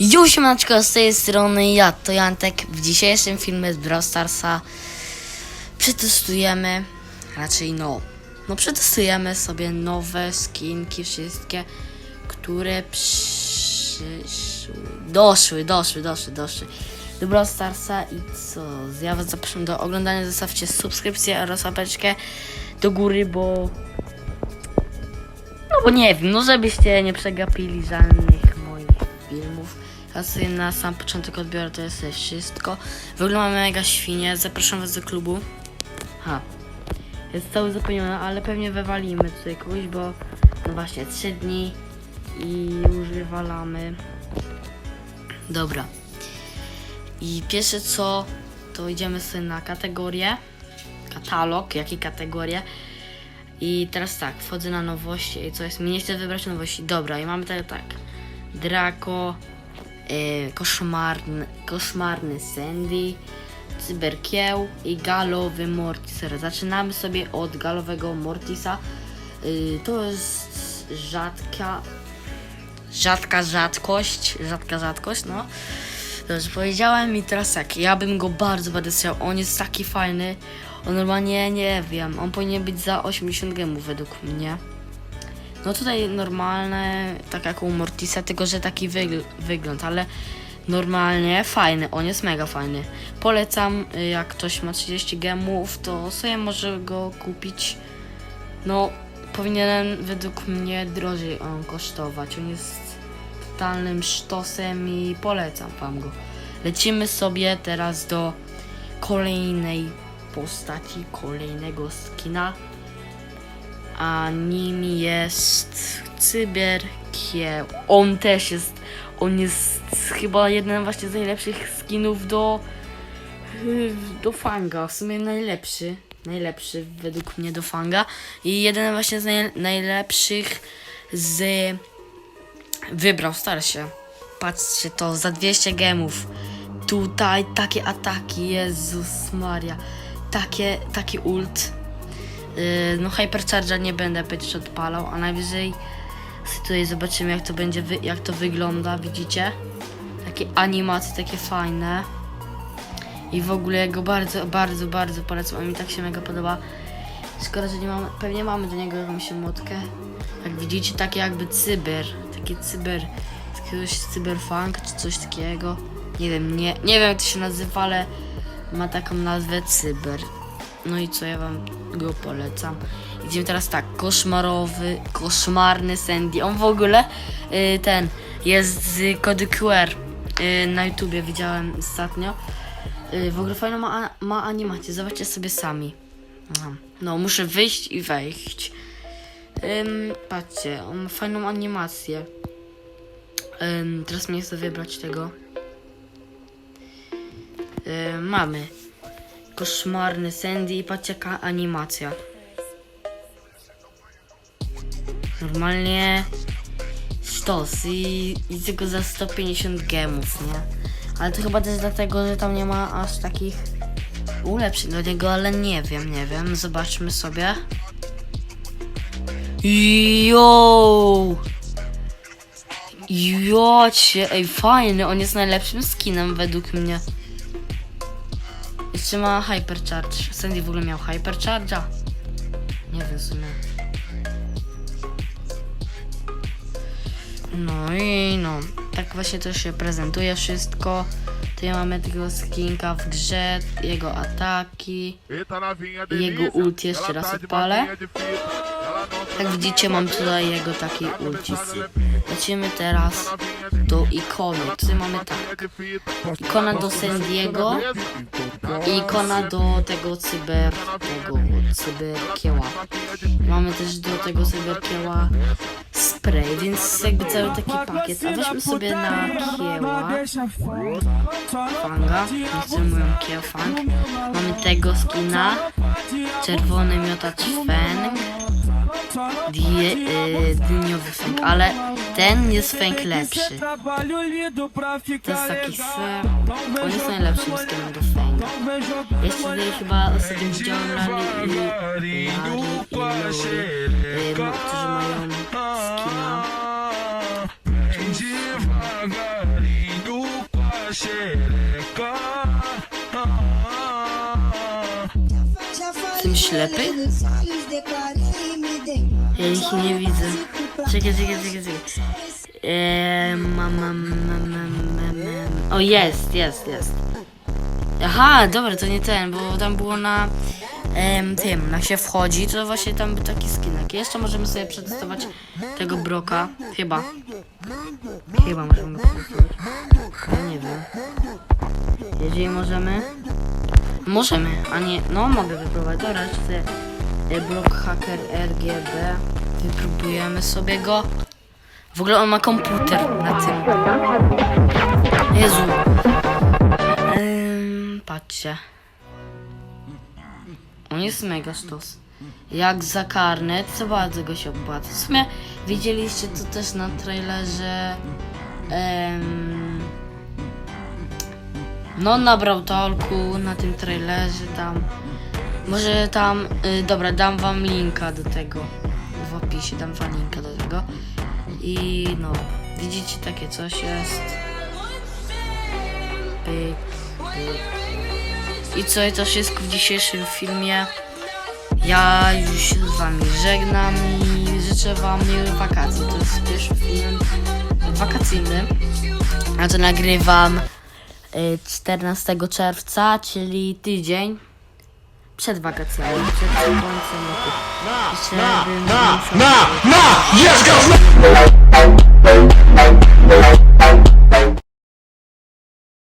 Jo, siemaneczko, z tej strony ja, to Jantek. W dzisiejszym filmie z Brawl Starsa przetestujemy, raczej no, no przetestujemy sobie nowe skinki, wszystkie, które przyszły, doszły, doszły, doszły, doszły do Brawl Starsa i co, ja was zapraszam do oglądania, zostawcie subskrypcję oraz łapeczkę do góry, bo no bo nie wiem, no żebyście nie przegapili żadnych filmów. Sobie na sam początek odbiorę to jest wszystko. Wyglądamy mega świnie, zapraszam was do klubu. Ha. Jest cały zapełniony, ale pewnie wywalimy tutaj kogoś, bo no właśnie 3 dni i już wywalamy. Dobra. I pierwsze co, to idziemy sobie na kategorię. Katalog, jakie kategorie. I teraz tak, wchodzę na nowości i co jest? Mi nie chcę wybrać nowości. Dobra, i mamy tutaj tak. Draco, e, koszmarny, koszmarny Sandy, cyberkieł i galowy Mortiser. Zaczynamy sobie od galowego Mortisa. Y, to jest rzadka, rzadka rzadkość, rzadka rzadkość, no. Dobrze powiedziałem i teraz tak, ja bym go bardzo bardzo chciał. On jest taki fajny. On normalnie nie wiem, on powinien być za 80 gemów według mnie. No tutaj normalne, tak jak u Mortisa, tylko że taki wygl wygląd, ale normalnie fajny, on jest mega fajny. Polecam, y, jak ktoś ma 30 gemów, to sobie może go kupić. No, powinien według mnie drożej on kosztować. On jest totalnym sztosem i polecam wam go. Lecimy sobie teraz do kolejnej postaci, kolejnego skina. A nim jest Cyberkieł. On też jest, on jest chyba jeden właśnie z najlepszych skinów do do Fanga, w sumie najlepszy, najlepszy według mnie do Fanga i jeden właśnie z naj, najlepszych z wybrał Starsie. Patrzcie to, za 200 gemów. Tutaj takie ataki, Jezus Maria. Takie, taki ult. Yy, no Hypercharger nie będę przecież odpalał, a najwyżej tutaj zobaczymy jak to będzie, jak to wygląda, widzicie? Takie animacje, takie fajne. I w ogóle ja go bardzo, bardzo, bardzo polecam, a mi tak się mega podoba. Szkoda, że nie mamy, pewnie mamy do niego jakąś emotkę. Jak widzicie, takie jakby cyber, taki cyber, jakiegoś cyberfunk czy coś takiego. Nie wiem, nie, nie wiem jak to się nazywa, ale ma taką nazwę cyber. No i co, ja wam go polecam. Idziemy teraz tak, koszmarowy, koszmarny Sandy. On w ogóle, y, ten, jest z kody QR. Y, na YouTubie widziałem ostatnio. Y, w ogóle fajną ma, ma animację, zobaczcie sobie sami. No, muszę wyjść i wejść. Ym, patrzcie, on ma fajną animację. Ym, teraz mnie chcę wybrać tego. Mamy. Koszmarny Sandy i patrzcie jaka animacja. Normalnie sztos i, i tylko za 150 gemów, nie? Ale to chyba też dlatego, że tam nie ma aż takich ulepszeń do niego, ale nie wiem, nie wiem. Zobaczmy sobie. Yo! Jocie, ej fajny, on jest najlepszym skinem według mnie. Ma hypercharge. Sandy w ogóle miał hypercharge'a? Nie wiem w sumie. No i no, tak właśnie to się prezentuje wszystko. Tutaj mamy tego skinka w grze, jego ataki. Jego ult jeszcze raz odpalę. Jak widzicie mam tutaj jego taki ultis. Lecimy teraz do ikony. Tutaj mamy tak. Ikona do Sandiego i ikona do tego cyber... tego cyberkieła. Mamy też do tego cyberkieła spray, więc jakby cały taki pakiet. A weźmy sobie na kieła. Fanga, nie chcę mówią kieł fang. Mamy tego skina. Czerwony miotacz feng. Die, y, dyniowy feng, ale ten jest feng lepszy. To jest taki ser. On jest najlepszym skinem do fenga. Jeszcze tutaj chyba ostatnio widziałem Lali i Lali i Lori, y, no, którzy mają skina. Jestem ślepy? Ja ich nie widzę. Czekaj, czekaj, czekaj, czekaj. Eee, mam, mam, mam. O, jest, jest, jest. Aha, dobra, to nie ten, bo tam było na em, tym, jak się wchodzi, to właśnie tam był taki skinek. Jeszcze możemy sobie przetestować tego broka. Chyba. Chyba możemy przetestować. Ja nie wiem. Jeżeli możemy. Możemy, a nie. No, mogę wypróbować. Dobra, jeszcze sobie blok hacker RGB. Wypróbujemy sobie go. W ogóle on ma komputer na tym. Jezu. Ym, patrzcie. On jest mega sztos. Jak za karnet, co bardzo go się opłaca. W sumie widzieliście to też na trailerze. em, no nabrał tolku na tym trailerze tam. Może tam, y, dobra, dam wam linka do tego. W opisie dam wam linka do tego. I no, widzicie takie coś jest. Pyk, pyk. I co, i to wszystko w dzisiejszym filmie. Ja już się z wami żegnam i życzę wam miłych wakacji. To jest pierwszy film wakacyjny. Ja to nagrywam y, 14 czerwca, czyli tydzień przed wakacjami, przed końcem roku. Jeszcze bym musiał- Na! Jest go!